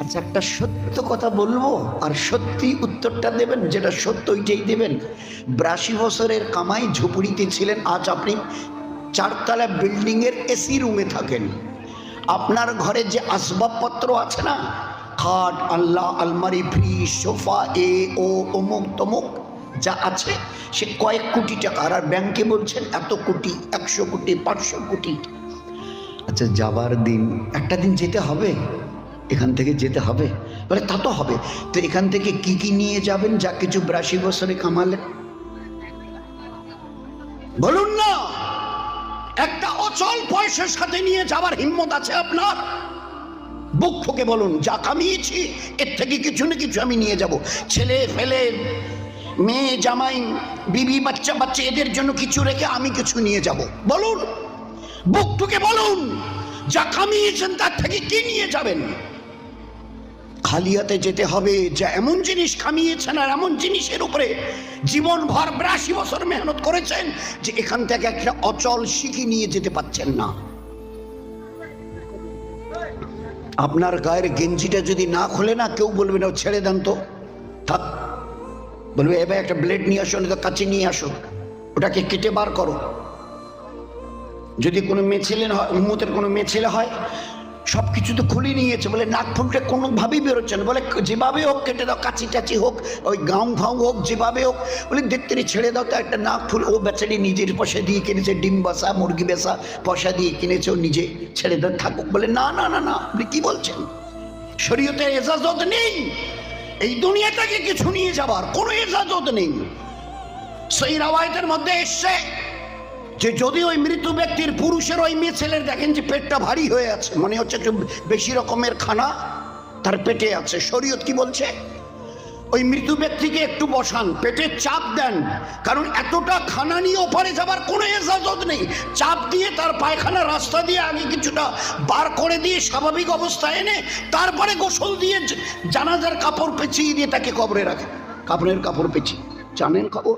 আচ্ছা একটা সত্য কথা বলব? আর সত্যি উত্তরটা দেবেন, যেটা সত্য ওইটাই দেবেন। বিরাশি বছরের কামাই ঝুপড়িতে ছিলেন, আজ আপনি চারতলা বিল্ডিংয়ের এসি রুমে থাকেন। আপনার ঘরে যে আসবাবপত্র আছে না, খাট আল্লাহ আলমারি ফ্রিজ সোফা এ ও অমুক, তমুক, যা আছে, সে কয়েক কোটি টাকা। আর ব্যাংকে বলছেন, এত কোটি, একশো কোটি, পাঁচশো কোটি। আচ্ছা যাবার দিন, একটা দিন যেতে হবে? এখান থেকে যেতে হবে? বলে, তা তো হবে। তো এখান থেকে কি কি নিয়ে যাবেন যা কিছু বিরাশি বছরে কামালেন বলুন না! একটা অচল পয়সার সাথে নিয়ে যাবার হিম্মত আছে আপনার? বুক বলুন, যা কামিয়েছি, এর থেকে কিছু না কিছু আমি নিয়ে যাব। ছেলে, ফেলে, মেয়ে, জামাই, বিবি, বাচ্চা বাচ্চা, এদের জন্য কিছু রেখে আমি কিছু নিয়ে যাব। বলুন! বুক বলুন, যা কামিয়েছেন, তার থেকে কি নিয়ে যাবেন? খালিয়াতে যেতে হবে, যে এমন জিনিস কামিয়েছেন আর এমন জিনিসের উপরে জীবন ভর বিরাশি বছর মেহনত করেছেন যে এখান থেকে একটা অচল শিখি নিয়ে যেতে পাচ্ছেন না। আপনার গায়ের গেঞ্জিটা যদি না খোলে না, কেউ বলবে না, "ও ছেড়ে দেন তো। থাক। বলবে, এবার একটা ব্লেড নিয়ে আসো তো কাছে নিয়ে আসো। ওটাকে কেটে বার করো। যদি কোনো মেয়ে ছেলে হয়, উম্মতের কোনো মেয়ে ছেলে হয় সব কিছু তো খুলে নিয়েছে। বলে নাক ফুলটা কোনোভাবেই বেরোচ্ছে না। বলে যেভাবে হোক কেটে দাও কাচি টাচি হোক, ওই গাউ ফাউ হোক, যেভাবে হোক। বলে দেখতে ছেড়ে দাও তো একটা নাক ফুল। ও বেচারি নিজের পয়সা দিয়ে কিনেছে, ডিম বাসা, মুরগি বেসা, পয়সা দিয়ে কিনেছে, ও নিজে ছেড়ে দাও, থাকুক। বলে না না না না, আপনি কি বলছেন? শরীয়তে এজাজত নেই। এই দুনিয়াটাকে কিছু নিয়ে যাবার কোনো এজাজত নেই। সেই রাওয়ায়তের মধ্যে এসছে যে যদি ওই মৃত ব্যক্তির পুরুষের ওই মেয়ে ছেলের দেখেন যে পেটটা ভারী হয়ে আছে, মনে হচ্ছে একটু বেশি রকমের খানা, তার পেটে আছে। শরীয়ত কি বলছে? ওই মৃত ব্যক্তিকে একটু বসান, পেটে চাপ দেন, কারণ এতটা খানা নিয়ে ওপারে যাবার কোনো এজাজত নেই। চাপ দিয়ে তার পায়খানা রাস্তা দিয়ে আগে কিছুটা বার করে দিয়ে স্বাভাবিক অবস্থায় এনে তারপরে গোসল দিয়ে জানাজার কাপড় পেঁচিয়ে দিয়ে তাকে কবরে রাখে। কাপড়ের কাপড় পেঁচিয়ে। জানেন খবর?